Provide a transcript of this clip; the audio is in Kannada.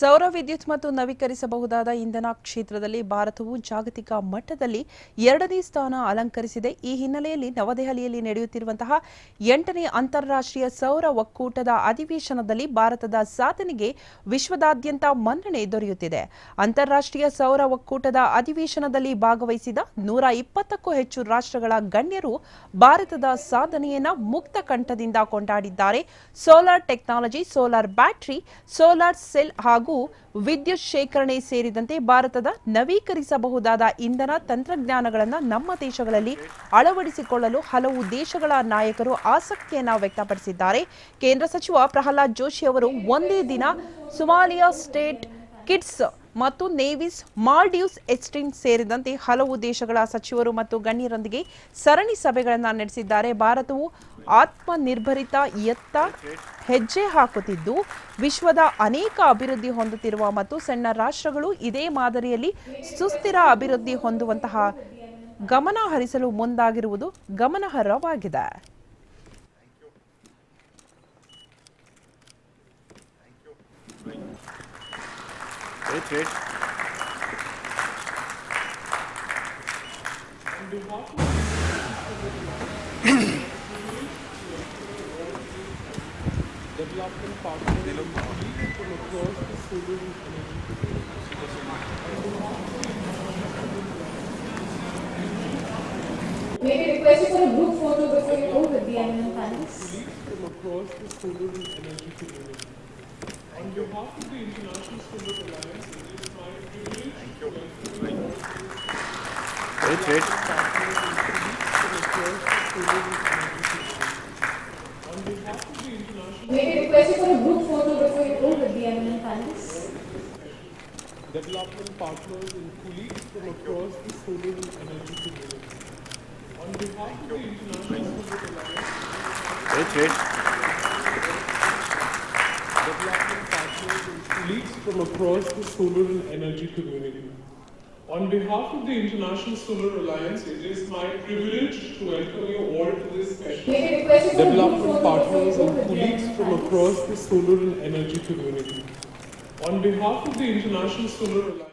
ಸೌರ ವಿದ್ಯುತ್ ಮತ್ತು ನವೀಕರಿಸಬಹುದಾದ ಇಂಧನ ಕ್ಷೇತ್ರದಲ್ಲಿ ಭಾರತವು ಜಾಗತಿಕ ಮಟ್ಟದಲ್ಲಿ ಎರಡನೇ ಸ್ಥಾನ ಅಲಂಕರಿಸಿದೆ. ಈ ಹಿನ್ನೆಲೆಯಲ್ಲಿ ನವದೆಹಲಿಯಲ್ಲಿ ನಡೆಯುತ್ತಿರುವಂತಹ ಎಂಟನೇ ಅಂತಾರಾಷ್ಟ್ರೀಯ ಸೌರ ಒಕ್ಕೂಟದ ಅಧಿವೇಶನದಲ್ಲಿ ಭಾರತದ ಸಾಧನೆಗೆ ವಿಶ್ವದಾದ್ಯಂತ ಮನ್ನಣೆ ದೊರೆಯುತ್ತಿದೆ. ಅಂತಾರಾಷ್ಟ್ರೀಯ ಸೌರ ಒಕ್ಕೂಟದ ಅಧಿವೇಶನದಲ್ಲಿ ಭಾಗವಹಿಸಿದ ನೂರ ಇಪ್ಪತ್ತಕ್ಕೂ ಹೆಚ್ಚು ರಾಷ್ಟ್ರಗಳ ಗಣ್ಯರು ಭಾರತದ ಸಾಧನೆಯನ್ನು ಮುಕ್ತ ಕಂಠದಿಂದ ಕೊಂಡಾಡಿದ್ದಾರೆ. Solar technology, solar battery, solar cell ಹಾಗೂ ವಿದ್ಯುತ್ ಶೇಖರಣೆ ಸೇರಿದಂತೆ ಭಾರತದ ನವೀಕರಿಸಬಹುದಾದ ಇಂಧನ ತಂತ್ರಜ್ಞಾನಗಳನ್ನು ನಮ್ಮ ದೇಶಗಳಲ್ಲಿ ಅಳವಡಿಸಿಕೊಳ್ಳಲು ಹಲವು ದೇಶಗಳ ನಾಯಕರು ಆಸಕ್ತಿಯನ್ನು ವ್ಯಕ್ತಪಡಿಸಿದ್ದಾರೆ. ಕೇಂದ್ರ ಸಚಿವ ಪ್ರಹ್ಲಾದ್ ಜೋಶಿ ಅವರು ಒಂದೇ ದಿನ ಸುಮಾಲಿಯಾ ಸ್ಟೇಟ್ ಕಿಡ್ಸ್ ಮತ್ತು ನೇವಿಸ್ ಮಾಲ್ಡೀವ್ಸ್ ಎಸ್ಟಿನ್ ಸೇರಿದಂತೆ ಹಲವು ದೇಶಗಳ ಸಚಿವರು ಮತ್ತು ಗಣ್ಯರೊಂದಿಗೆ ಸರಣಿ ಸಭೆಗಳನ್ನು ನಡೆಸಿದ್ದಾರೆ. ಭಾರತವು ಆತ್ಮನಿರ್ಭರಿತ ಎತ್ತ ಹೆಜ್ಜೆ ಹಾಕುತ್ತಿದ್ದು, ವಿಶ್ವದ ಅನೇಕ ಅಭಿವೃದ್ಧಿ ಹೊಂದುತ್ತಿರುವ ಮತ್ತು ಸಣ್ಣ ರಾಷ್ಟ್ರಗಳು ಇದೇ ಮಾದರಿಯಲ್ಲಿ ಸುಸ್ಥಿರ ಅಭಿವೃದ್ಧಿ ಹೊಂದುವಂತಹ ಗಮನ ಹರಿಸಲು ಮುಂದಾಗಿರುವುದು ಗಮನಾರ್ಹವಾಗಿದೆ. Development partners from across the solar energy May we request you for a group photo before you go with the eminent panelists? from across the solar energy community. On behalf of the International Solar Alliance, it is my privilege to welcome you Wait, wait. partners and colleagues from across the solar energy community. On behalf of the International May we request you for a group photo before you go with the eminent panelists? development partners and colleagues from across the solar energy community. On behalf of the International Solar Alliance, Wait, wait. development partners and colleagues from across the solar and energy community. On behalf of the International Solar Alliance, it is my privilege to welcome you all to this special May we request for a group development across the solar and energy community. On behalf of the International Solar Alliance,